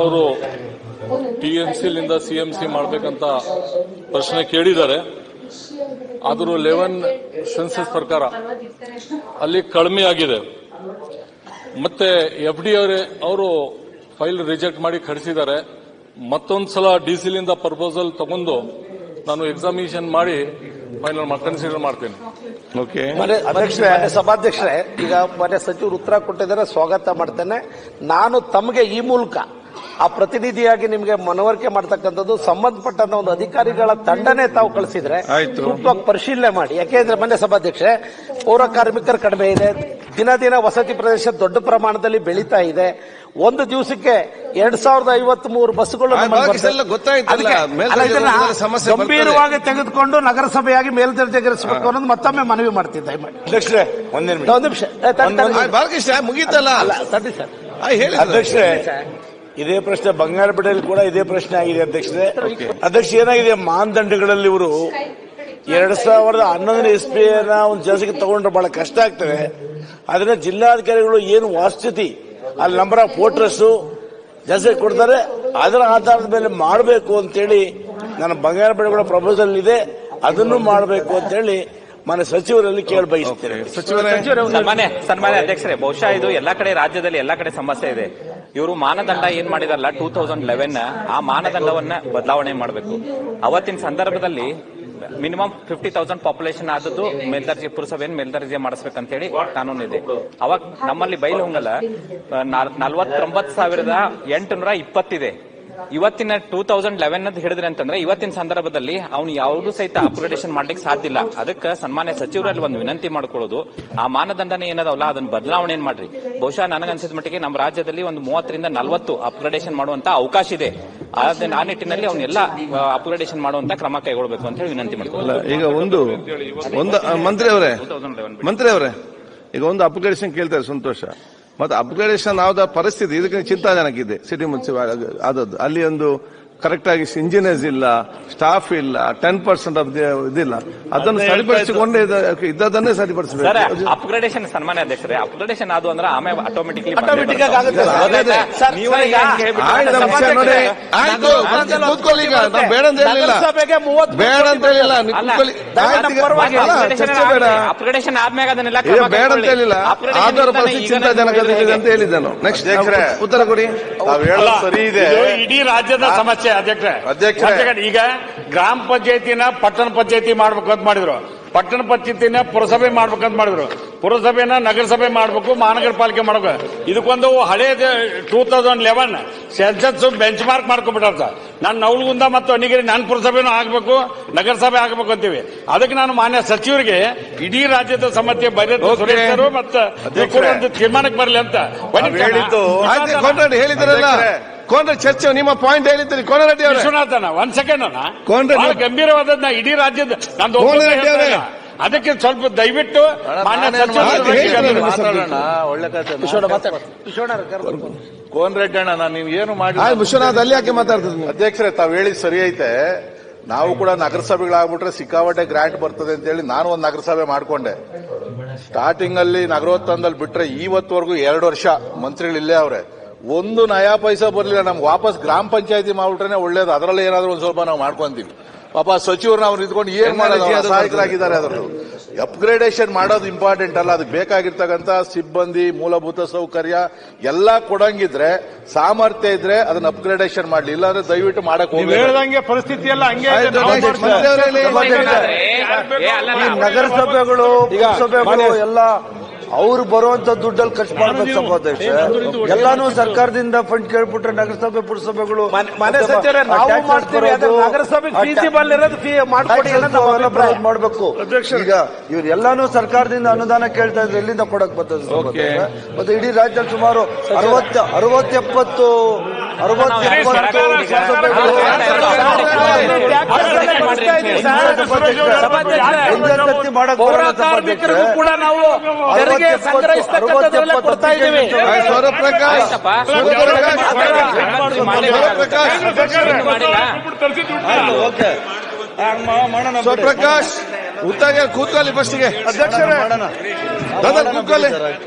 ಅವರು T M ಸಿಲಿಂದ C M C ಮಾಡಬೇಕಂತ ಪ್ರಶ್ನೆ ಕೇಳಿದ್ದಾರೆ. ಆದರೂ ಲೆವೆನ್ ಸೆನ್ಸಸ್ ಪ್ರಕಾರ ಅಲ್ಲಿ ಕಡಿಮೆ ಆಗಿದೆ. ಮತ್ತೆ ಎಫ್ ಡಿ ಅವರೇ ಅವರು ಫೈಲ್ ರಿಜೆಕ್ಟ್ ಮಾಡಿ ಕಳಿಸಿದ್ದಾರೆ. ಮತ್ತೊಂದು ಸಲ ಡಿ ಸಿಲಿಂದ ಪ್ರಪೋಸಲ್ ತಗೊಂಡು ನಾನು ಎಕ್ಸಾಮಿನೇಷನ್ ಮಾಡಿ ಫೈನಲ್ ಕನ್ಸಿಡರ್ ಮಾಡ್ತೇನೆ. ಓಕೆ. ಮನೆ ಅಧ್ಯಕ್ಷರೇ ಸಭಾಧ್ಯಕ್ಷರೇ ಈಗ ಮನೆ ಸಚಿವರು ಉತ್ತರ ಕೊಟ್ಟಿದ್ದಾರೆ ಸ್ವಾಗತ ಮಾಡ್ತೇನೆ. ನಾನು ತಮಗೆ ಈ ಮೂಲಕ ಆ ಪ್ರತಿನಿಧಿಯಾಗಿ ನಿಮಗೆ ಮನವರಿಕೆ ಮಾಡ್ತಕ್ಕಂಥದ್ದು ಸಂಬಂಧಪಟ್ಟಂತ ಒಂದು ಅಧಿಕಾರಿಗಳ ತಂಡನೇ ತಾವು ಕಳಿಸಿದ್ರೆ. ಸೂಕ್ತವಾಗಿ ಪರಿಶೀಲನೆ ಮಾಡಿ. ಯಾಕೆಂದ್ರೆ ಮನೆ ಸಭಾಧ್ಯಕ್ಷೆ ಪೌರ ಕಾರ್ಮಿಕರು ಕಡಿಮೆ ಇದೆ ದಿನ ದಿನ ವಸತಿ ಪ್ರದೇಶ ದೊಡ್ಡ ಪ್ರಮಾಣದಲ್ಲಿ ಬೆಳೀತಾ ಇದೆ. ಒಂದು ದಿವಸಕ್ಕೆ ಎರಡ್ ಸಾವಿರದ ಐವತ್ ಮೂರು ಬಸ್ಗಳು. ಗಂಭೀರವಾಗಿ ತೆಗೆದುಕೊಂಡು ನಗರಸಭೆಯಾಗಿ ಮೇಲ್ದರ್ಜೆಗೇರಿಸಬೇಕು ಅನ್ನೋದು ಮತ್ತೊಮ್ಮೆ ಮನವಿ ಮಾಡ್ತಿದ್ದೆ ಅಧ್ಯಕ್ಷರೇ ಒಂದೇ ನಿಮಿಷ. ಮುಗೀತಲ್ಲ? ಸರ್. ಅಧ್ಯಕ್ಷರೇ ಇದೇ ಪ್ರಶ್ನೆ ಬಂಗಾರಪೇಟೆಯಲ್ಲಿ ಕೂಡ ಇದೇ ಪ್ರಶ್ನೆ ಆಗಿದೆ ಅಧ್ಯಕ್ಷರೇ. ಅಧ್ಯಕ್ಷ ಏನಾಗಿದೆ? ಮಾನದಂಡಗಳಲ್ಲಿ ಇವರು ಎರಡ್ ಸಾವಿರದ ಹನ್ನೊಂದನೇ ಇಸ್ವಿಯನ್ನ ಒಂದು ಜನಸಿಗೆ ತಗೊಂಡ್ರೆ ಬಹಳ ಕಷ್ಟ ಆಗ್ತದೆ. ಅದನ್ನ ಜಿಲ್ಲಾಧಿಕಾರಿಗಳು ಏನು ವಾಸ್ತುತಿ ಅಲ್ಲಿ ನಂಬರ್ ಆಫ್ ವೋಟರ್ಸ್ ಜನಸಂಖ್ಯೆ ಕೊಡ್ತಾರೆ ಅದರ ಆಧಾರದ ಮೇಲೆ ಮಾಡಬೇಕು ಅಂತೇಳಿ ನನ್ನ ಕೂಡ ಪ್ರಪೋಸಲ್ ಇದೆ ಅದನ್ನು ಮಾಡಬೇಕು ಅಂತೇಳಿ ಮನೆ ಸಚಿವರಲ್ಲಿ ಕೇಳಿ ಬಯಸ್ತೇನೆ. ಸಚಿವರೇ ಸನ್ಮಾನ್ಯ ಸನ್ಮಾನ್ಯ ಅಧ್ಯಕ್ಷರೇ ಬಹುಶಃ ಇದು ಎಲ್ಲಾ ಕಡೆ ರಾಜ್ಯದಲ್ಲಿ ಎಲ್ಲಾ ಕಡೆ ಸಮಸ್ಯೆ ಇದೆ. ಇವರು ಮಾನದಂಡ ಏನ್ ಮಾಡಿದಾರಲ್ಲ ಟೂ ತೌಸಂಡ್ ಲೆವೆನ್ ಆ ಮಾನದಂಡವನ್ನ ಬದಲಾವಣೆ ಮಾಡಬೇಕು. ಅವತ್ತಿನ ಸಂದರ್ಭದಲ್ಲಿ ಮಿನಿಮಮ್ ಫಿಫ್ಟಿ ತೌಸಂಡ್ ಪಾಪ್ಯುಲೇಷನ್ ಆದದ್ದು ಮೇಲ್ದರ್ಜೆ, ಪುರಸಭೆಯನ್ನು ಮೇಲ್ದರ್ಜೆ ಮಾಡಿಸ್ಬೇಕಂತೇಳಿ ಕಾನೂನು ಇದೆ ಅವಾಗ ನಮ್ಮಲ್ಲಿ ಬೈಲಹೊಂಗಲ ನಲ್ವತ್ತೊಂಬತ್ತು ಸಾವಿರದ ಎಂಟುನೂರ ಇಪ್ಪತ್ತಿದೆ. ಇವತ್ತಿನ ಟೂ ತೌಸಂಡ್ ಲೆವೆನ್ ಅಂತ ಹಿಡಿದ್ರೆ ಅಂತಂದ್ರೆ ಇವತ್ತಿನ ಸಂದರ್ಭದಲ್ಲಿ ಅವ್ನು ಯಾವ್ದು ಸಹಿತ ಅಪ್ಗ್ರೇಡೇಷನ್ ಮಾಡ್ಲಿಕ್ಕೆ ಸಾಧ್ಯ ಇಲ್ಲ. ಅದಕ್ಕೆ ಸನ್ಮಾನ್ಯ ಸಚಿವರಲ್ಲಿ ಒಂದು ವಿನಂತಿ ಮಾಡ್ಕೊಳ್ಳೋದು ಆ ಮಾನದಂಡನೆ ಏನದವಲ್ಲ ಅದನ್ನ ಬದಲಾವಣೆ ಏನ್ ಮಾಡ್ರಿ? ಬಹುಶಃ ನನಗನ್ಸಿದ ಮಟ್ಟಿಗೆ ನಮ್ಮ ರಾಜ್ಯದಲ್ಲಿ ಒಂದು ಮೂವತ್ತರಿಂದ ನಲವತ್ತು ಅಪ್ಗ್ರೇಡೇಷನ್ ಮಾಡುವಂತ ಅವಕಾಶ ಇದೆ. ಆದ್ರೆ ಆ ನಿಟ್ಟಿನಲ್ಲಿ ಅವನ್ನೆಲ್ಲ ಅಪ್ಗ್ರೇಡೇಷನ್ ಮಾಡುವಂತ ಕ್ರಮ ಕೈಗೊಳ್ಳಬೇಕು ಅಂತ ಹೇಳಿ ವಿನಂತಿ ಮಾಡ್ಕೊಳ್ಳೋದು ಈಗ ಒಂದು ಮಂತ್ರಿ ಅವರೇ. ಮಂತ್ರಿ ಅವರೇ ಈಗ ಒಂದು ಅಪ್ಗ್ರೇಡೇಷನ್ ಕೇಳ್ತಾರೆ ಸಂತೋಷ. ಮತ್ತೆ ಅಪ್ಗ್ರೇಡೇಷನ್ ಆದ ಪರಿಸ್ಥಿತಿ ಇದಕ್ಕೆ ಚಿಂತಾಜನಕ ಇದೆ. ಸಿಟಿ ಮುನ್ಸಿಪಾಲ್ ಆದದ್ದು. ಅಲ್ಲಿ ಒಂದು ಕರೆಕ್ಟ್ ಆಗಿ ಇಂಜಿನಿಯರ್ಸ್ ಇಲ್ಲ ಸ್ಟಾಫ್ ಇಲ್ಲ ಟೆನ್ ಪರ್ಸೆಂಟ್ ಆಫ್ ಇದಿಲ್ಲ. ಅದನ್ನು ಸರಿಪಡಿಸಿಕೊಂಡೇ ಇದ್ದ- ಇದ್ದದನ್ನೇ ಸರ್ ಸರಿಪಡಿಸಬೇಕು ಅಪ್ಗ್ರೇಡೇಷನ್ ಸನ್ಮಾನ್ಯ ಅಧ್ಯಕ್ಷರೇ ಅಪ್ಗ್ರೇಡೇಷನ್ ಅದು ಅಂದ್ರೆ ಆಮೇಲೆ ಆಟೋಮೆಟಿಕ್ಲಿ ಆಟೋಮೆಟಿಕ್ ಈಗ ಆಯ್ತು, ಕೂತ್ಕೊಳ್ಳಿ. ನಾವು ಬೇಡ ಅಂತ ಹೇಳಿಲ್ಲ. ಬೇಡ ಅಂತ ಹೇಳಿಲ್ಲ ಬೇಡ ಅಪ್ಗ್ರೇಡೇಷನ್ ಆದ್ಮೇಲೆ ಅದನ್ನೆಲ್ಲ ಬೇಡ ಅಂತ. ಹೇಳಿಲ್ಲ. ಆಧಾರ ಪರಿಸ್ಥಿತಿ ಈಗ ಅಂತ ಹೇಗೆ ಹೇಳಿದ್ದೆ ನೆಕ್ಸ್ಟ್ ಉತ್ತರ ಕೊಡಿ. ಸರಿ ಇದೆ. ಇಡೀ ರಾಜ್ಯದ ಸಮಸ್ಯೆ ಅಧ್ಯಕ್ಷ. ಈಗ ಗ್ರಾಮ ಪಂಚಾಯತಿನ ಪಟ್ಟಣ ಪಂಚಾಯತಿ ಮಾಡ್ಬೇಕಂತ ಅಂತ ಮಾಡಿದ್ರು. ಪಟ್ಟಣ ಪಂಚಾಯತಿನ ಪುರಸಭೆ ಮಾಡ್ಬೇಕಂತ ಮಾಡಿದ್ರು. ಪುರಸಭೆನ ನಗರಸಭೆ ಮಾಡ್ಬೇಕು ಮಹಾನಗರ ಪಾಲಿಕೆ ಮಾಡ್ಬೇಕು. ಇದಕ್ಕೊಂದು ಹಳೆ two thousand eleven census benchmark ಮಾಡ್ಕೊಂಡ್ಬಿಟ್ಟಾರ ನಾನು ನವಲಗುಂದ ಮತ್ತು ಅನಿಗಿರಿ ನನ್ನ ಪುರಸಭೆನೂ ಆಗ್ಬೇಕು ನಗರಸಭೆ ಆಗ್ಬೇಕು ಅಂತೀವಿ. ಅದಕ್ಕೆ ನಾನು ಮಾನ್ಯ ಸಚಿವರಿಗೆ ಇಡೀ ರಾಜ್ಯದ ಸಮಸ್ಯೆ ಬರೀ Okay. ಸುರೇಶ್ ಅವರು ಮತ್ತು ತೀರ್ಮಾನಕ್ಕೆ ಬರಲಿ ಅಂತ. ನಾವ್ ಕೋನರೆಡ್ಡಿ ಚರ್ಚೆ ನಿಮ್ಮ ಪಾಯಿಂಟ್ ಹೇಳಿದ್ರಿ ಕೋನರೆಡ್ಡಿ ಅವರೇ. ವಿಶ್ವನಾಥನ ಒಂದ್ ಸೆಕೆಂಡ್ ಅಣ್ಣ. ಕೋನರೆಡ್ಡಿ ಬಹಳ ಗಂಭೀರವಾದದ್ನ ಇಡೀ ರಾಜ್ಯದ ನಂದು ಕೋನರೆಡ್ಡಿ. ಇಲ್ಲ. ಅದಕ್ಕೆ ಸ್ವಲ್ಪ ದಯವಿಟ್ಟು ಮಾನ್ಯ ಸಚಿವರು ಮಾತಾಡೋಣ ಒಳ್ಳೆ ಕಥೆ ಕೋನ್ ರೆಡ್ಡಿ ಅಣ್ಣ ನಾನು ನೀವು ಏನು ಮಾಡಿ ವಿಶ್ವನಾಥ್ ಅಲ್ಲಿ ಯಾಕೆ ಮಾತಾಡ್ತೀನಿ ಅಧ್ಯಕ್ಷರೇ ತಾವು ಹೇಳಿ ಸರಿ ಐತೆ. ನಾವು ಕೂಡ ನಗರಸಭೆಗಳಾಗ್ಬಿಟ್ರೆ ಸಿಕ್ಕಾಪಟ್ಟೆ ಗ್ರಾಂಟ್ ಬರ್ತದೆ ಅಂತ ಹೇಳಿ ನಾನು ಒಂದು ನಗರಸಭೆ ಮಾಡ್ಕೊಂಡೆ. ಸ್ಟಾರ್ಟಿಂಗ್ ಅಲ್ಲಿ ನಗರೋತ್ಥಾನದಲ್ಲಿ ಬಿಟ್ರೆ ಇವತ್ತವರೆಗೂ ಎರಡು ವರ್ಷ. ಮಂತ್ರಿಗಳು ಇಲ್ಲೇ ಅವ್ರೆ. ಒಂದು ನಯಾ ಪೈಸಾ ಬರಲಿಲ್ಲ ನಮ್ಗೆ ವಾಪಸ್ ಗ್ರಾಮ ಪಂಚಾಯತಿ ಮಾಡ್ಬಿಟ್ರೆ ಒಳ್ಳೇದು. ಅದರಲ್ಲಿ ಏನಾದ್ರು ಒಂದು ಸ್ವಲ್ಪ ನಾವು ಮಾಡ್ಕೊಂತೀವಿ. ಪಾಪ ಸಚಿವರು ಅವ್ರು ನಿಂತ್ಕೊಂಡು ಏನ್ ಮಾಡೋದು? ಸಹಾಯಕರಾಗಿದ್ದಾರೆ ಅದರಲ್ಲಿ. ಅದ್ರದ್ದು ಅಪ್ಗ್ರೇಡೇಷನ್ ಮಾಡೋದು ಇಂಪಾರ್ಟೆಂಟ್ ಅಲ್ಲ. ಅದಕ್ಕೆ ಬೇಕಾಗಿರ್ತಕ್ಕಂಥ ಸಿಬ್ಬಂದಿ ಮೂಲಭೂತ ಸೌಕರ್ಯ ಎಲ್ಲ ಕೊಡಂಗಿದ್ರೆ ಸಾಮರ್ಥ್ಯ ಇದ್ರೆ ಅದನ್ನ ಅಪ್ಗ್ರೇಡೇಷನ್ ಮಾಡ್ಲಿ. ಇಲ್ಲಾಂದ್ರೆ ದಯವಿಟ್ಟು ಮಾಡಕ್ ಹೋಗಿ ಪರಿಸ್ಥಿತಿ ಎಲ್ಲ ಹಂಗೆ ನಗರಸಭೆಗಳು ಪುರಸಭೆಗಳು ಎಲ್ಲ ಅವ್ರು ಬರುವಂತ ದುಡ್ಡಲ್ಲಿ ಖರ್ಚು ಮಾಡ್ಬೇಕು ಸಭಾಧ್ಯಕ್ಷ. ಎಲ್ಲಾನು ಸರ್ಕಾರದಿಂದ ಫಂಡ್ ಕೇಳ್ಬಿಟ್ರೆ ನಗರಸಭೆ ಪುರಸಭೆಗಳು ಮಾಡ್ಬೇಕು. ಈಗ ಇವ್ರು ಎಲ್ಲಾನು ಸರ್ಕಾರದಿಂದ ಅನುದಾನ ಕೇಳ್ತಾ ಇದ್ರೆ ಎಲ್ಲಿಂದ ಕೊಡಕ್ ಬರ್ತದೆ? ಮತ್ತೆ ಇಡೀ ರಾಜ್ಯದಲ್ಲಿ ಸುಮಾರು ಅರವತ್ತ ಅರವತ್ತೆಪ್ಪತ್ತು ಪೌರ ಕಾರ್ಮಿಕರಿಗೂ ಸಭಾಧ್ಯಕ್ಷ. ಕೂಡ ನಾವು ತೆರಿಗೆ ಸಂಗ್ರಹಿಸ್ತಕ್ಕಂಥದ್ದೆಲ್ಲ ಕೊಡ್ತಾ ಇದ್ದೀವಿ. ಉತ್ತಾಗ ಕೂತ್ಕೊಳ್ಳಿ ಫಸ್ಟಿಗೆ ಅಧ್ಯಕ್ಷರೇ. ದಾದಾ ಕೂತ್ಕೊಳ್ಳಿ.